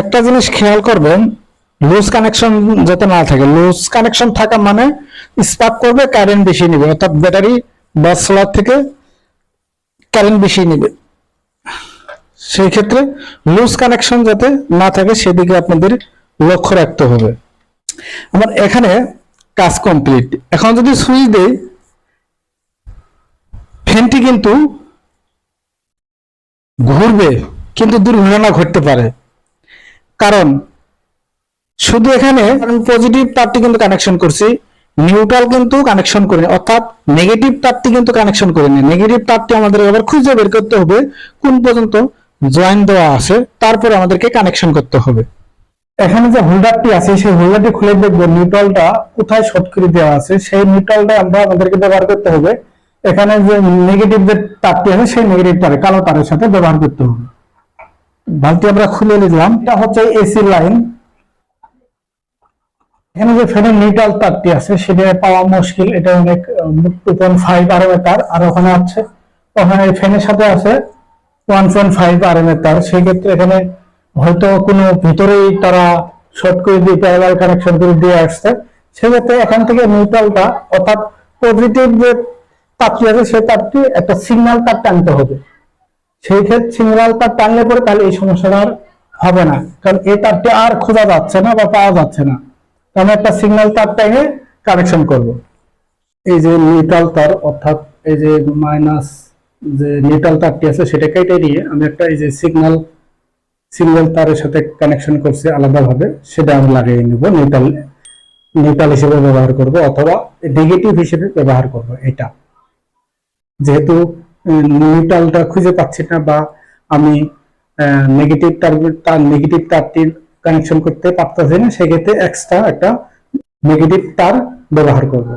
একটা জিনিস খেয়াল করবেন লুজ কানেকশন যাতে না থাকে। লুজ কানেকশন থাকা মানে স্পার্ক করবে কারেন্ট বেশি নেবে। অর্থাৎ ব্যাটারি বা সোলার থেকে কারেন্ট বেশি নেবে। সেই ক্ষেত্রে লুজ কানেকশন যাতে না থাকে, সেদিকে আপনাদের লক্ষ্য রাখতে হবে। আমার এখানে কাজ কমপ্লিট এখন যদি সুইচ দেই, ফ্যানটি কিন্তু ঘুরবে, কিন্তু দুর্ঘটনা ঘটতে পারে। কারণ? শুধু এখানে পজিটিভ তারটি কিন্তু কানেকশন করছি নিউট্রাল কিন্তু কানেকশন করিনি, অর্থাৎ নেগেটিভ তারটি কিন্তু কানেকশন করিনি। নেগেটিভ তারটি আমাদের এবার খুঁজে বের করতে হবে কোন পর্যন্ত জয়েন দেওয়া আছে, তারপরে আমাদেরকে কানেকশন করতে হবে। এখানে যে হোল্ডারটি আছে, সেই হোল্ডারটি খুলে দেখব নিউট্রালটা কোথায় শর্ট করে দেওয়া আছে। সেই নিউট্রালটা আমরা আমাদেরকে ব্যবহার করতে হবে। এখানে যে নেগেটিভ যে তারটি আছে, সেই নেগেটিভ তারে, কালো তারের সাথে ব্যবহার করতে হবে। বালতি আমরা খুলে নিলাম। এটা হচ্ছে এসি লাইন এখানে যে ফ্যানের নিউট্রাল তারটি আছে, সেটা পাওয়া মুশকিল। এটা অনেক two point five R M তার, আর ওখানে আছে, ওখানে ফ্যানের সাথে আছে one point five R M তার। সেই ক্ষেত্রে এখানে হয়তো কোনো ভিতরেই তারা শর্ট করে দিয়ে প্যারালাল কানেকশন করে দিয়ে আসছে। সেক্ষেত্রে এখান থেকে নিউট্রালটা, অর্থাৎ পজিটিভ যে তারটি আছে সেই তারটি একটা সিগন্যাল তার টানতে হবে। সেই ক্ষেত্রে সিগন্যাল তার টানলে পরে তাহলে এই সমস্যাটা আর হবে না। কারণ এই তারটি আর খোঁজা যাচ্ছে না বা পাওয়া যাচ্ছে না। আমি একটা সিগন্যাল তার টাইমে কানেকশন করব। এই যে নিউট্রাল তার, অর্থাৎ এই যে মাইনাস যে নিউট্রাল তারটি আছে সেটা কেটে নিয়ে আমি একটা এই যে সিগন্যাল সিগন্যাল তারের সাথে কানেকশন করছি আলাদাভাবে, সেটা আমি লাগিয়ে নিব। নিউট্রাল নিউট্রাল হিসেবে ব্যবহার করব অথবা নেগেটিভ হিসেবে ব্যবহার করব এটা। যেহেতু নিউট্রালটা খুঁজে পাচ্ছি না বা আমি নেগেটিভ তার নেগেটিভ তারটির কানেকশন করতে পারতেছি না, সেক্ষেত্রে এক্সট্রা একটা নেগেটিভ তার ব্যবহার করব।